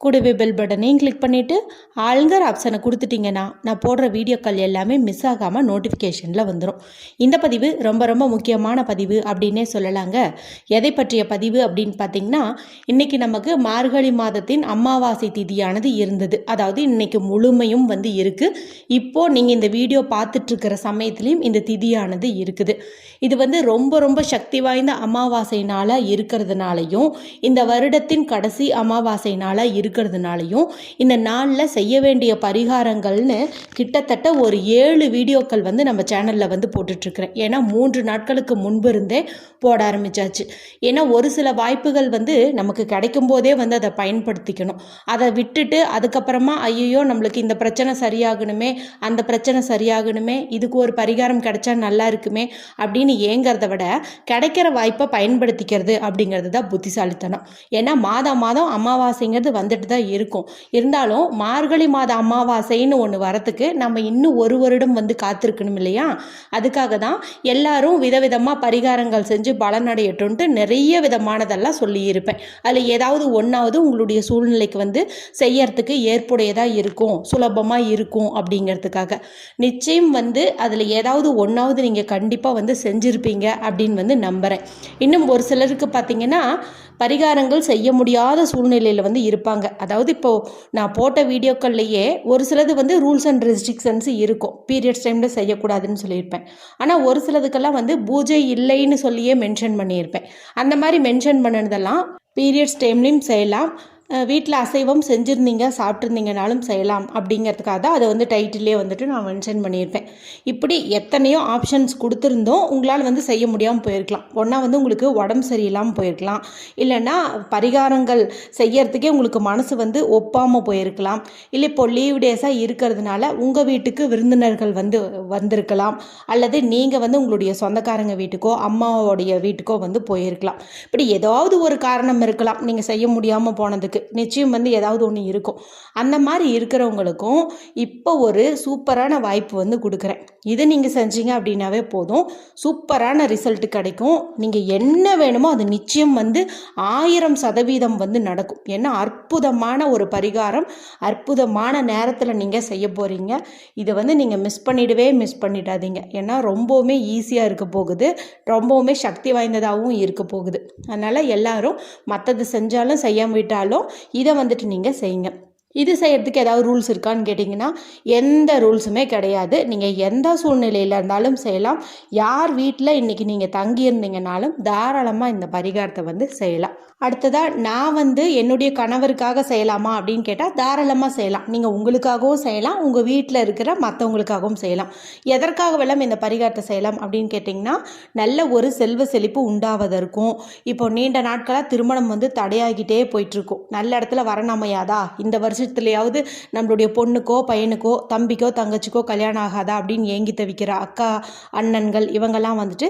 கூடவே பெல் பட்டனையும் கிளிக் பண்ணிவிட்டு ஆளுங்கர் ஆப்ஷனை கொடுத்துட்டிங்கன்னா நான் போடுற வீடியோக்கள் எல்லாமே மிஸ் ஆகாமல் நோட்டிஃபிகேஷனில் வந்துடும் இந்த பதிவு ரொம்ப ரொம்ப முக்கியமான பதிவு அப்படின்னே சொல்லலாங்க. எதை பற்றிய பதிவு அப்படின்னு பார்த்தீங்கன்னா இன்றைக்கி நமக்கு மார்கழி மாதத்தின் அமாவாசை திதியானது இருந்தது. அதாவது இன்றைக்கி முழுமையும் வந்து இருக்குது இப்போது நீங்கள் இந்த வீடியோ பார்த்துட்ருக்கிற சமயத்துலேயும் இந்த திதியானது இருக்குது. இது வந்து ரொம்ப ரொம்ப சக்தி வாய்ந்த அமாவாசை நாளாக இருக்கிறதுனாலையும் இந்த வருடத்தின் கடைசி அமாவாசை நாளாக இருக்கிறதுனாலையும் இந்த நாளில் செய்ய வேண்டிய பரிகாரங்கள்னு கிட்டத்தட்ட ஒரு ஏழு வீடியோக்கள் வந்து நம்ம சேனலில் வந்து போட்டுட்ருக்குறேன். ஏன்னா மூன்று நாட்களுக்கு முன்பு இருந்தே போட ஆரம்பிச்சாச்சு. ஏன்னா ஒரு சில வாய்ப்புகள் வந்து நமக்கு கிடைக்கும் போதே வந்து அதை பயன்படுத்திக்கணும். அதை விட்டுட்டு அதுக்கப்புறமா ஐயோ நம்மளுக்கு இந்த பிரச்சனை சரியாகணுமே அந்த பிரச்சனை சரியாகணுமே இதுக்கு ஒரு பரிகாரம் கிடைச்சா நல்லா இருக்குமே அப்படின்னு ஏங்கிறத விட கிடைக்கிற வாய்ப்பை பயன்படுத்திக்கிறது அப்படிங்கிறது தான் புத்திசாலித்தனம். ஏன்னா மாதம் மாதம் அமாவாசைங்கிறது வந்து வந்துட்டு தான் இருக்கும். இருந்தாலும் மார்கழி மாத அமாவாசைன்னு ஒன்று வரத்துக்கு நம்ம இன்னும் ஒரு வருடம் வந்து காத்திருக்கணும் இல்லையா? அதுக்காக தான் எல்லாரும் விதவிதமாக பரிகாரங்கள் செஞ்சு பலனடையட்டும்ன்ட்டு நிறைய விதமானதெல்லாம் சொல்லியிருப்பேன். அதில் ஏதாவது ஒன்றாவது உங்களுடைய சூழ்நிலைக்கு வந்து செய்யறதுக்கு ஏற்புடையதாக இருக்கும் சுலபமாக இருக்கும் அப்படிங்கிறதுக்காக. நிச்சயம் வந்து அதில் ஏதாவது ஒன்றாவது நீங்கள் கண்டிப்பாக வந்து செஞ்சுருப்பீங்க அப்படின்னு வந்து நம்புகிறேன் இன்னும் ஒரு சிலருக்கு பார்த்தீங்கன்னா பரிகாரங்கள் செய்ய முடியாத சூழ்நிலையில் வந்து இருப்பாங்க. அதாவது இப்போது நான் போட்ட வீடியோக்கள்லையே ஒரு சிலது வந்து ரூல்ஸ் அண்ட் ரெஸ்ட்ரிக்ஷன்ஸ் இருக்கும். பீரியட்ஸ் டைமில் செய்யக்கூடாதுன்னு சொல்லியிருப்பேன். ஆனால் ஒரு சிலதுக்கெல்லாம் வந்து பூஜை இல்லைன்னு சொல்லியே மென்ஷன் பண்ணியிருப்பேன். அந்த மாதிரி மென்ஷன் பண்ணதெல்லாம் பீரியட்ஸ் டைம்லேயும் செய்யலாம். வீட்டில் அசைவம் செஞ்சுருந்தீங்க சாப்பிட்ருந்தீங்கனாலும் செய்யலாம் அப்படிங்கிறதுக்காக தான் அதை வந்து டைட்டிலே வந்துட்டு நான் மென்ஷன் பண்ணியிருப்பேன். இப்படி எத்தனையோ ஆப்ஷன்ஸ் கொடுத்துருந்தோம் உங்களால் வந்து செய்ய முடியாமல் போயிருக்கலாம். ஒன்றா வந்து உங்களுக்கு உடம்பு சரியில்லாமல் போயிருக்கலாம். இல்லைன்னா பரிகாரங்கள் செய்யறதுக்கே உங்களுக்கு மனசு வந்து ஒப்பாமல் போயிருக்கலாம். இல்லை இப்போ லீவ் டேஸாக இருக்கிறதுனால உங்கள் வீட்டுக்கு விருந்தினர்கள் வந்து வந்திருக்கலாம். அல்லது நீங்கள் வந்து உங்களுடைய சொந்தக்காரங்க வீட்டுக்கோ அம்மாவோடைய வீட்டுக்கோ வந்து போயிருக்கலாம். இப்படி ஏதாவது ஒரு காரணம் இருக்கலாம். நீங்கள் செய்ய முடியாமல் போனதுக்கு. நிச்சயம் வந்து ஏதாவது ஒன்று இருக்கும். அந்த மாதிரி இருக்கிறவங்களுக்கும் இப்போ ஒரு சூப்பரான வாய்ப்பு வந்து கொடுக்குறேன். இதை நீங்கள் செஞ்சீங்க அப்படின்னாவே போதும். சூப்பரான ரிசல்ட் கிடைக்கும். நீங்கள் என்ன வேணுமோ அது நிச்சயம் வந்து ஆயிரம் சதவீதம் வந்து நடக்கும். ஏன்னா அற்புதமான ஒரு பரிகாரம் அற்புதமான நேரத்தில் நீங்கள் செய்ய போகிறீங்க இதை வந்து நீங்கள் மிஸ் பண்ணிடவே மிஸ் பண்ணிடாதீங்க. ஏன்னா ரொம்பவுமே ஈஸியாக இருக்க போகுது. ரொம்பவுமே சக்தி வாய்ந்ததாகவும் இருக்க போகுது. அதனால் எல்லாரும் மற்றது செஞ்சாலும் செய்யாம விட்டாலும் இதை வந்துட்டு நீங்கள் செய்யுங்க. இது செய்கிறதுக்கு ஏதாவது ரூல்ஸ் இருக்கான்னு கேட்டிங்கன்னா எந்த ரூல்ஸுமே கிடையாது. நீங்கள் எந்த சூழ்நிலையில் இருந்தாலும் செய்யலாம். யார் வீட்டில் இன்றைக்கி நீங்கள் தங்கியிருந்தீங்கனாலும் தாராளமாக இந்த பரிகாரத்தை வந்து செய்யலாம். அடுத்ததாக நான் வந்து என்னுடைய கணவருக்காக செய்யலாமா அப்படின்னு கேட்டால் தாராளமாக செய்யலாம். நீங்கள் உங்களுக்காகவும் செய்யலாம். உங்கள் வீட்டில் இருக்கிற மற்றவங்களுக்காகவும் செய்யலாம். எதற்காக வெள்ளம் இந்த பரிகாரத்தை செய்யலாம் அப்படின்னு கேட்டிங்கன்னா நல்ல ஒரு செல்வ செழிப்பு உண்டாவதற்கும் இப்போ நீண்ட நாட்களாக திருமணம் வந்து தடையாகிட்டே போயிட்டுருக்கும். நல்ல இடத்துல வரணமையாதா இந்த வருஷத்துலையாவது நம்மளுடைய பொண்ணுக்கோ பையனுக்கோ தம்பிக்கோ தங்கச்சிக்கோ கல்யாணம் ஆகாதா அப்படின்னு ஏங்கி தவிக்கிற அக்கா அண்ணன்கள் இவங்கெல்லாம் வந்துட்டு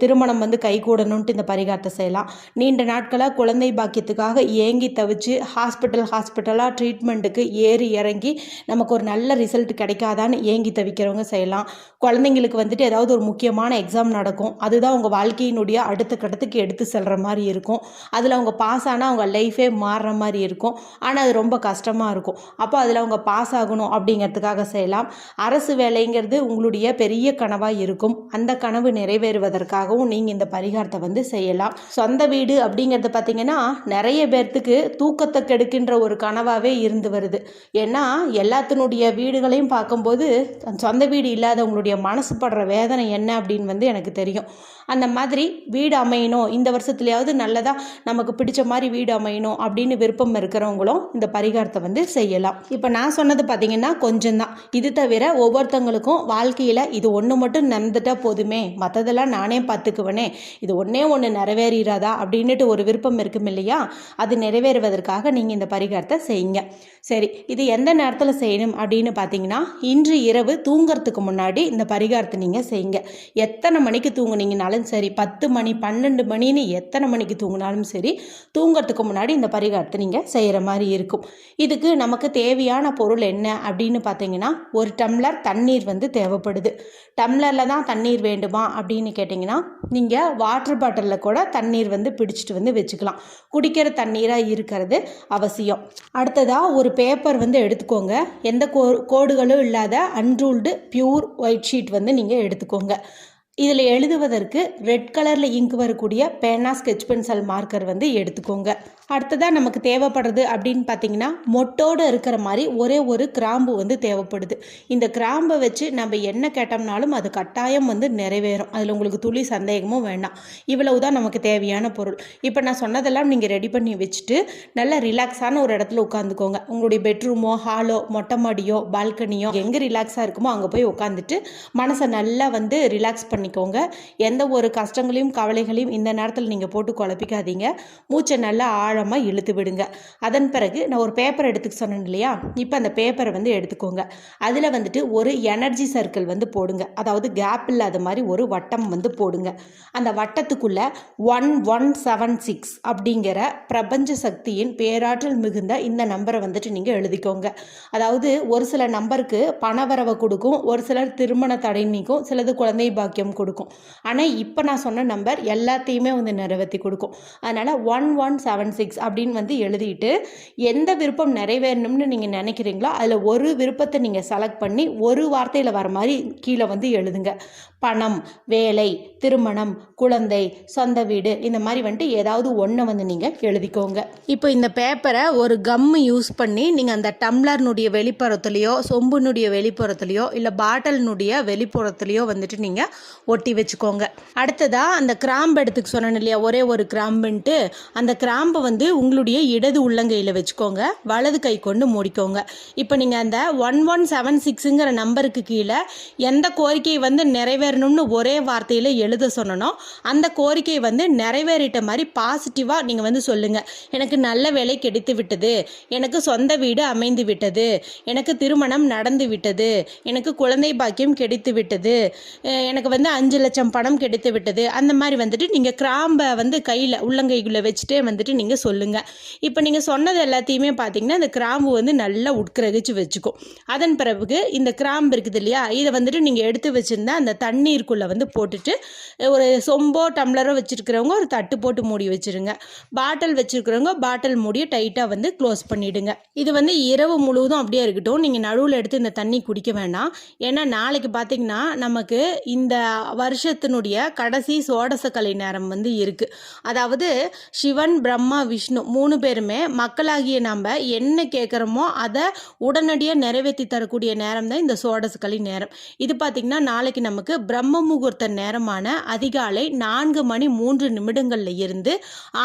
திருமணம் வந்து கைகூடணுன்ட்டு இந்த பரிகாரத்தை செய்யலாம். நீண்ட நாட்களாக குழந்தை பாக்கியத்துக்காக ஏங்கி தவிச்சு ஹாஸ்பிட்டல் ஹாஸ்பிட்டலாக ட்ரீட்மெண்ட்டுக்கு ஏறி இறங்கி நமக்கு ஒரு நல்ல ரிசல்ட் கிடைக்காதான்னு ஏங்கி தவிக்கிறவங்க செய்யலாம். குழந்தைங்களுக்கு வந்துட்டு ஏதாவது ஒரு முக்கியமான எக்ஸாம் நடக்கும். அதுதான் அவங்க வாழ்க்கையினுடைய அடுத்த கட்டத்துக்கு எடுத்து செல்கிற மாதிரி இருக்கும். அதில் அவங்க பாஸ் ஆனால் அவங்க லைஃபே மாறுற மாதிரி இருக்கும். ஆனால் அது ரொம்ப கஷ்டமாக இருக்கும் அப்போ அதில் அவங்க பாஸ் ஆகணும் அப்படிங்கிறதுக்காக செய்யலாம். அரசு வேலைங்கிறது உங்களுடைய பெரிய கனவாக இருக்கும். அந்த கனவு நிறைவேறுவதற்காகவும் நீங்கள் இந்த பரிகாரத்தை வந்து செய்யலாம். சொந்த வீடு அப்படிங்கிறது பார்த்தீங்கன்னா நிறைய பேர்த்துக்கு தூக்கத்தை கெடுக்கின்ற ஒரு கனவாகவே இருந்து வருது. ஏன்னா எல்லாத்தினுடைய வீடுகளையும் பார்க்கும்போது சொந்த வீடு இல்லாதவங்களுடைய மனசு படுற வேதனை என்ன அப்படின்னு வந்து எனக்கு தெரியும். அந்த மாதிரி வீடு அமையணும். இந்த வருஷத்துலையாவது நல்லதாக நமக்கு பிடிச்ச மாதிரி வீடு அமையணும் அப்படின்னு விருப்பம் இருக்கிறவங்களும் இந்த பரிகாரத்தை வந்து செய்யலாம். இப்போ நான் சொன்னது பார்த்தீங்கன்னா கொஞ்சம் தான் இது தவிர ஒவ்வொருத்தவங்களுக்கும் வாழ்க்கையில் இது ஒன்று மட்டும் நடந்துட்டா போதுமே. மற்றதெல்லாம் நானே பார்த்துக்குவனே இது ஒன்றே ஒன்று நிறைவேறாதா அப்படின்னுட்டு ஒரு விருப்பம் இருக்கும் இல்லையா? அது நிறைவேறுவதற்காக நீங்கள் இந்த பரிகாரத்தை செய்யுங்க. சரி இது எந்த நேரத்தில் செய்யணும் அப்படின்னு பார்த்தீங்கன்னா இன்று இரவு தூங்குறதுக்கு முன்னாடி இந்த பரிகாரத்தை நீங்கள் செய்யுங்க. எத்தனை மணிக்கு தூங்குனீங்கனாலும் சரி பத்து மணி பன்னெண்டு மணின்னு எத்தனை மணிக்கு தூங்கினாலும் சரி தூங்குறதுக்கு முன்னாடி இந்த பரிகாரத்தை நீங்கள் செய்கிற மாதிரி இருக்கும். இதுக்கு இதுக்கு நமக்கு தேவையான பொருள் என்ன அப்படின்னு பார்த்தீங்கன்னா ஒரு டம்ளர் தண்ணீர் வந்து தேவைப்படுது. டம்ளரில் தான் தண்ணீர் வேண்டுமா அப்படின்னு கேட்டிங்கன்னா நீங்கள் வாட்டர் பாட்டிலில் கூட தண்ணீர் வந்து பிடிச்சிட்டு வந்து வச்சுக்கலாம். குடிக்கிற தண்ணீராக இருக்கிறது அவசியம். அடுத்ததாக ஒரு பேப்பர் வந்து எடுத்துக்கோங்க. எந்த கோ கோடுகளும் இல்லாத அன்ரூல்டு பியூர் ஒயிட் ஷீட் வந்து நீங்கள் எடுத்துக்கோங்க. இதில் எழுதுவதற்கு ரெட் கலரில் இங்க் வரக்கூடிய பேனா ஸ்கெச் பென்சில் மார்க்கர் வந்து எடுத்துக்கோங்க. அடுத்ததாக நமக்கு தேவைப்படுறது அப்படின்னு பார்த்தீங்கன்னா மொட்டோடு இருக்கிற மாதிரி ஒரே ஒரு கிராம்பு வந்து தேவைப்படுது. இந்த கிராம்பை வச்சு நம்ம என்ன கேட்டோம்னாலும் அது கட்டாயம் வந்து நிறைவேறும். அதில் உங்களுக்கு துளி சந்தேகமும் வேண்டாம். இவ்வளவு தான் நமக்கு தேவையான பொருள். இப்போ நான் சொன்னதெல்லாம் நீங்கள் ரெடி பண்ணி வச்சுட்டு நல்லா ரிலாக்ஸான ஒரு இடத்துல உட்காந்துக்கோங்க. உங்களுடைய பெட்ரூமோ ஹாலோ மொட்டை மாடியோ பால்கனியோ எங்கே ரிலாக்ஸாக இருக்குமோ அங்கே போய் உட்காந்துட்டு மனசை நல்லா வந்து ரிலாக்ஸ் பண்ணிக்கோங்க. எந்த ஒரு கஷ்டங்களையும் கவலைகளையும் இந்த நேரத்தில் நீங்கள் போட்டு குழப்பிக்காதீங்க. மூச்சை நல்லா ஆழமாக இழுத்து விடுங்க. அதன் பிறகு நான் ஒரு பேப்பர் எடுத்துக்க சொன்னேன் இல்லையா? இப்போ அந்த பேப்பரை வந்து எடுத்துக்கோங்க. அதில் வந்துட்டு ஒரு எனர்ஜி சர்க்கிள் வந்து போடுங்க. அதாவது கேப் இல்லாத மாதிரி ஒரு வட்டம் வந்து போடுங்க. அந்த வட்டத்துக்குள்ளே ஒன் ஒன் செவன் சிக்ஸ் அப்படிங்கிற பிரபஞ்ச சக்தியின் பேராற்றல் மிகுந்த இந்த நம்பரை வந்துட்டு நீங்கள் எழுதிக்கோங்க. அதாவது ஒரு சில நம்பருக்கு பணவரவை கொடுக்கும் ஒரு சிலர் திருமண தடை நீக்கும் சிலது குழந்தை பாக்கியம் கொடுக்கும். ஆனால் இப்போ நான் சொன்ன நம்பர் எல்லாத்தையுமே வந்து நிறைவேற்றி கொடுக்கும். அதனால் ஒன் ஒன் செவன் சிக்ஸ் அப்படின்னு வந்து எழுதிட்டு எந்த விருப்பம் நிறைவேறணும்னு நீங்கள் நினைக்கிறீங்களோ அதில் ஒரு விருப்பத்தை நீங்கள் செலக்ட் பண்ணி ஒரு வார்த்தையில் வர மாதிரி கீழே வந்து எழுதுங்க. பணம் வேலை திருமணம் குழந்தை சொந்த வீடு இந்த மாதிரி வந்துட்டு ஏதாவது ஒன்றை வந்து நீங்கள் எழுதிக்கோங்க. இப்போ இந்த பேப்பரை ஒரு கம்மு யூஸ் பண்ணி நீங்கள் அந்த டம்ளர்னுடைய வெளிப்புறத்துலையோ சொம்புனுடைய வெளிப்புறத்துலையோ இல்லை பாட்டில்னுடைய வெளிப்புறத்துலையோ வந்துட்டு நீங்கள் ஒட்டி வச்சுக்கோங்க. அடுத்ததாக அந்த கிராம்பு எடுத்துக்க சொன்னேன் இல்லையா ஒரே ஒரு கிராம்புன்ட்டு அந்த கிராம்பை வந்து உங்களுடைய இடது உள்ளங்கையில் வச்சுக்கோங்க. வலது கை கொண்டு மூடிக்கோங்க. இப்போ நீங்கள் அந்த ஒன் ஒன் செவன் சிக்ஸுங்கிற நம்பருக்கு கீழே எந்த கோரிக்கை வந்து நிறைவேறணும்னு ஒரே வார்த்தையில் எழுத சொன்னனோ அந்த கோரிக்கை வந்து நிறைவேறிட்ட மாதிரி பாசிட்டிவாக நீங்கள் வந்து சொல்லுங்கள் எனக்கு நல்ல வேலை கிடைத்து விட்டது. எனக்கு சொந்த வீடு அமைந்து விட்டது. எனக்கு திருமணம் நடந்து விட்டது. எனக்கு குழந்தை பாக்கியம் கிடைத்து விட்டது. எனக்கு வந்து அஞ்சு லட்சம் பணம் கிடைத்து விட்டது. அந்த மாதிரி வந்துட்டு நீங்கள் கிராம்பை வந்து கையில் உள்ளங்கைக்குள்ளே வச்சுட்டே வந்துட்டு நீங்கள் சொல்லுங்கள் இப்போ நீங்கள் சொன்னது எல்லாத்தையுமே பார்த்தீங்கன்னா இந்த கிராம்பு வந்து நல்லா உட்கிரகிச்சு வச்சுக்கும். அதன் பிறகு இந்த கிராம்பு இருக்குது இல்லையா இதை வந்துட்டு நீங்கள் எடுத்து வச்சுருந்தா அந்த தண்ணீருக்குள்ளே வந்து போட்டுட்டு ஒரு சொம்போ டம்ளரோ வச்சுருக்கிறவங்க ஒரு தட்டு போட்டு மூடி வச்சுருங்க. பாட்டில் வச்சுருக்கிறவங்க பாட்டில் மூடியை டைட்டாக வந்து க்ளோஸ் பண்ணிவிடுங்க இது வந்து இரவு முழுவதும் அப்படியே இருக்கட்டும். நீங்கள் நடுவில் எடுத்து இந்த தண்ணி குடிக்க வேண்டாம் ஏன்னா நாளைக்கு பார்த்தீங்கன்னா நமக்கு இந்த வருஷத்தினுடைய கடைசி சோடசக்கலை நேரம் வந்து இருக்குது அதாவது சிவன் பிரம்மா விஷ்ணு மூணு பேருமே மக்களாகிய நம்ம என்ன கேட்குறோமோ அதை உடனடியாக நிறைவேற்றி தரக்கூடிய நேரம் தான் இந்த சோடசக்கலை நேரம். இது பார்த்திங்கன்னா நாளைக்கு நமக்கு பிரம்ம முகூர்த்த நேரமான அதிகாலை நான்கு மணி மூன்று நிமிடங்களில் இருந்து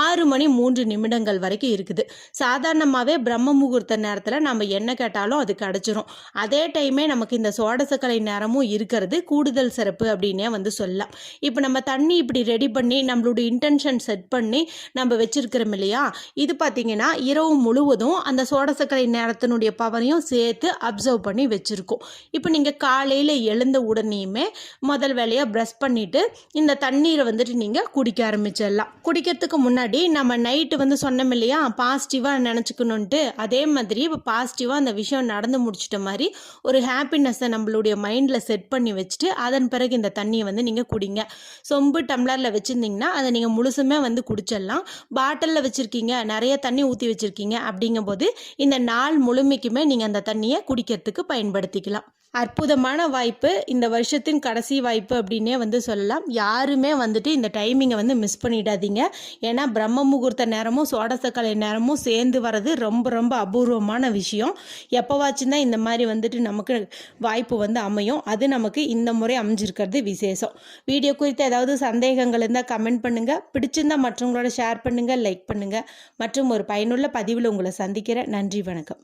ஆறு மணி மூன்று நிமிடங்கள் வரைக்கும் இருக்குது. சாதாரணமாகவே பிரம்ம முகூர்த்த நேரத்தில் நம்ம என்ன கேட்டாலும் அது கிடச்சிரும். அதே டைமே நமக்கு இந்த சோடசக்கலை நேரமும் இருக்கிறது. கூடுதல் சிறப்பு அப்படின்னு வந்து சொல்லலாம். இப்போ நம்ம தண்ணி இப்படி ரெடி பண்ணி நம்மளுடைய இன்டென்ஷன் செட் பண்ணி நம்ம வச்சுருக்கிறோம் இல்லையா? இது பார்த்தீங்கன்னா இரவு முழுவதும் அந்த சோடசக்கரை நேரத்தினுடைய பவரையும் சேர்த்து அப்சர்வ் பண்ணி வச்சுருக்கோம். இப்போ நீங்கள் காலையில் எழுந்த உடனேயுமே முதல் வேலையாக ப்ரஷ் பண்ணிவிட்டு இந்த தண்ணீரை வந்துட்டு நீங்கள் குடிக்க ஆரம்பிச்சிடலாம். குடிக்கிறதுக்கு முன்னாடி நம்ம நைட்டு வந்து சொன்னோம் இல்லையா? பாசிட்டிவாக நினச்சிக்கணுன்ட்டு அதே மாதிரி இப்போ பாசிட்டிவாக அந்த விஷயம் நடந்து முடிச்சிட்ட மாதிரி ஒரு ஹாப்பினஸ்ஸை நம்மளுடைய மைண்டில் செட் பண்ணி வச்சுட்டு அதன் பிறகு இந்த தண்ணி தண்ணியை வந்து நீங்கள் குடிங்க. சொம்பு டம்ளரில் வச்சுருந்தீங்கன்னா அதை நீங்கள் முழுசுமே வந்து குடிச்சிடலாம். பாட்டிலில் வச்சுருக்கீங்க நிறைய தண்ணி ஊற்றி வச்சுருக்கீங்க அப்படிங்கும்போது இந்த நாள் முழுமைக்குமே நீங்கள் அந்த தண்ணியை குடிக்கிறதுக்கு பயன்படுத்திக்கலாம். அற்புதமான வாய்ப்பு. இந்த வருஷத்தின் கடைசி வாய்ப்பு அப்படின்னே வந்து சொல்லலாம். யாருமே வந்துட்டு இந்த டைமிங்கை வந்து மிஸ் பண்ணிடாதீங்க. ஏன்னா பிரம்ம முகூர்த்த நேரமும் சோடசக்கலை நேரமும் சேர்ந்து வர்றது ரொம்ப ரொம்ப அபூர்வமான விஷயம். எப்போவாச்சும் தான் இந்த மாதிரி வந்துட்டு நமக்கு வாய்ப்பு வந்து அமையும். அது நமக்கு இந்த முறை அமைஞ்சிருக்கிறது விசேஷம். வீடியோ குறித்து ஏதாவது சந்தேகங்கள் இருந்தால் கமெண்ட் பண்ணுங்கள் பிடிச்சிருந்தா மற்றவங்களோட ஷேர் பண்ணுங்கள் லைக் பண்ணுங்கள் மற்றும் ஒரு பயனுள்ள பதிவில் உங்களை சந்திக்கிறேன். நன்றி வணக்கம்.